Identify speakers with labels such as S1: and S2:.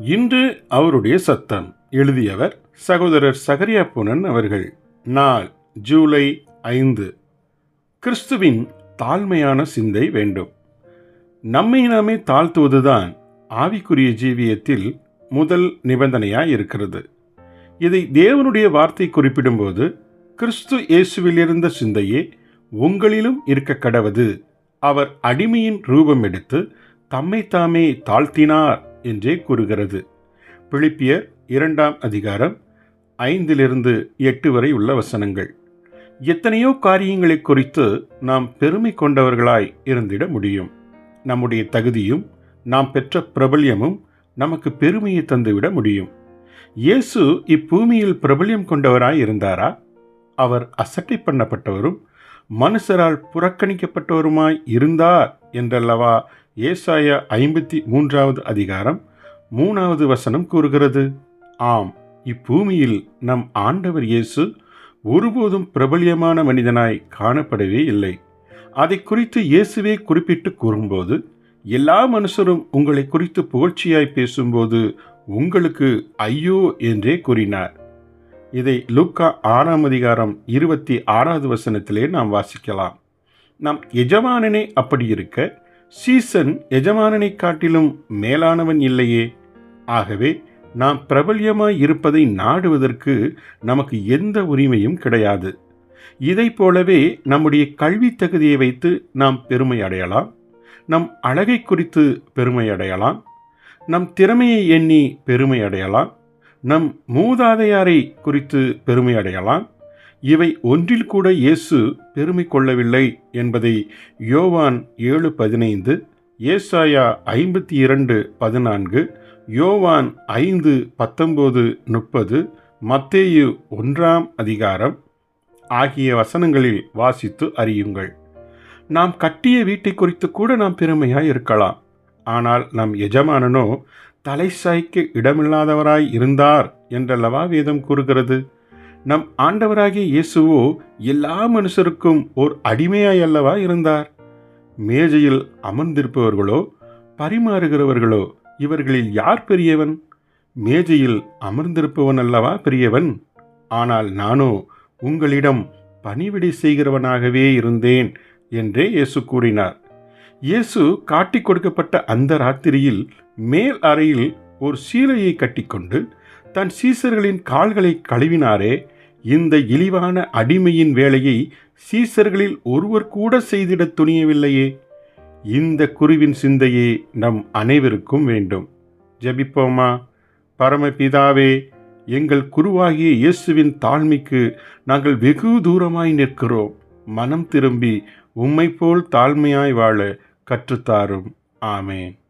S1: இன்று அவருடைய சத்தம். எழுதியவர் சகோதரர் சகரியா புனன் அவர்கள். நாள் ஜூலை ஐந்து. கிறிஸ்துவின் தாழ்மையான சிந்தை வேண்டும். நம்மை நாமே தாழ்த்துவதுதான் ஆவிக்குரிய ஜீவியத்தில் முதல் நிபந்தனையாய் இருக்கிறது இதை தேவனுடைய வார்த்தை குறிப்பிடும்போது கிறிஸ்து இயேசுவில் இருந்த சிந்தையே உங்களிலும் இருக்க கடவது. அவர் அடிமையின் ரூபம் எடுத்து தம்மை தாமே தாழ்த்தினார். என்றே கூறுகிறது. பிழிப்பியர் இரண்டாம் அதிகாரம் ஐந்திலிருந்து எட்டு வரை உள்ள வசனங்கள். எத்தனையோ காரியங்களை குறித்து நாம் பெருமை கொண்டவர்களாய் இருந்திட முடியும். நம்முடைய தகுதியும் நாம் பெற்ற பிரபல்யமும் நமக்கு பெருமையை தந்துவிட முடியும். இயேசு இப்பூமியில் பிரபல்யம் கொண்டவராய் இருந்தாரா? அவர் அசட்டை பண்ணப்பட்டவரும் மனுஷரால் புறக்கணிக்கப்பட்டவருமாய் இருந்தார் என்றல்லவா ஏசாயா ஐம்பத்தி மூன்றாவது அதிகாரம் மூணாவது வசனம் கூறுகிறது. ஆம் இப்பூமியில் நம் ஆண்டவர் இயேசு ஒருபோதும் பிரபல்யமான மனிதனாய் காணப்படவே இல்லை. அதை குறித்து இயேசுவே குறிப்பிட்டு கூறும்போது எல்லா மனுஷரும் உங்களை குறித்து புகழ்ச்சியாய் பேசும்போது உங்களுக்கு ஐயோ என்றே கூறினார். இதை லூக்கா ஆறாம் அதிகாரம் இருபத்தி ஆறாவது வசனத்திலே நாம் வாசிக்கலாம். நம் எஜமானனே அப்படி இருக்க சீசன் எஜமானனை காட்டிலும் மேலானவன் இல்லையே. ஆகவே நாம் பிரபல்யமாய் இருப்பதை நாடுவதற்கு நமக்கு எந்த உரிமையும் கிடையாது. இதை போலவே நம்முடைய கல்வி தகுதியை வைத்து நாம் பெருமை அடையலாம். நம் அழகை குறித்து பெருமை அடையலாம். நம் திறமையை எண்ணி பெருமை அடையலாம். நம் மூதாதையாரை குறித்து பெருமை அடையலாம். இவை ஒன்றில் கூட இயேசு பெருமை கொள்ளவில்லை என்பதை யோவான் ஏழு பதினைந்து ஏசாயா ஐம்பத்தி இரண்டு பதினான்கு யோவான் ஐந்து பத்தொம்போது முப்பது மத்தேயு ஒன்றாம் அதிகாரம் ஆகிய வசனங்களில் வாசித்து அறியுங்கள். நாம் கட்டிய வீட்டை குறித்து கூட நாம் பெருமையாய் இருக்கலாம். ஆனால் நம் எஜமானனோ தலை சாய்க்க இடமில்லாதவராய் இருந்தார் என்றல்லவா வேதம் கூறுகிறது? நம் ஆண்டவராகிய இயேசுவோ எல்லா மனுஷருக்கும் ஓர் அடிமையாய் அல்லவா இருந்தார்? மேஜையில் அமர்ந்திருப்பவர்களோ பரிமாறுகிறவர்களோ இவர்களில் யார் பெரியவன்? மேஜையில் அமர்ந்திருப்பவன் அல்லவா பெரியவன்? ஆனால் நானோ உங்களிடம் பணிவிடை செய்கிறவனாகவே இருந்தேன் என்றே இயேசு கூறினார். இயேசு காட்டி கொடுக்கப்பட்ட அந்த ராத்திரியில் மேல் அறையில் ஒரு சீலையை கட்டிக்கொண்டு தன் சீசர்களின் கால்களை கழுவினாரே இந்த இழிவான அடிமையின் வேலையை சீசர்களில் ஒருவர் கூட செய்திட துணியவில்லையே. இந்த குருவின் சிந்தையே நம் அனைவருக்கும் வேண்டும். ஜபிப்போமா? பரமபிதாவே எங்கள் குருவாகிய இயேசுவின் தாழ்மைக்கு நாங்கள் வெகு தூரமாய் நிற்கிறோம். மனம் திரும்பி உம்மை போல் தாழ்மையாய் வாழ கற்றுத்தாரும். ஆமேன்.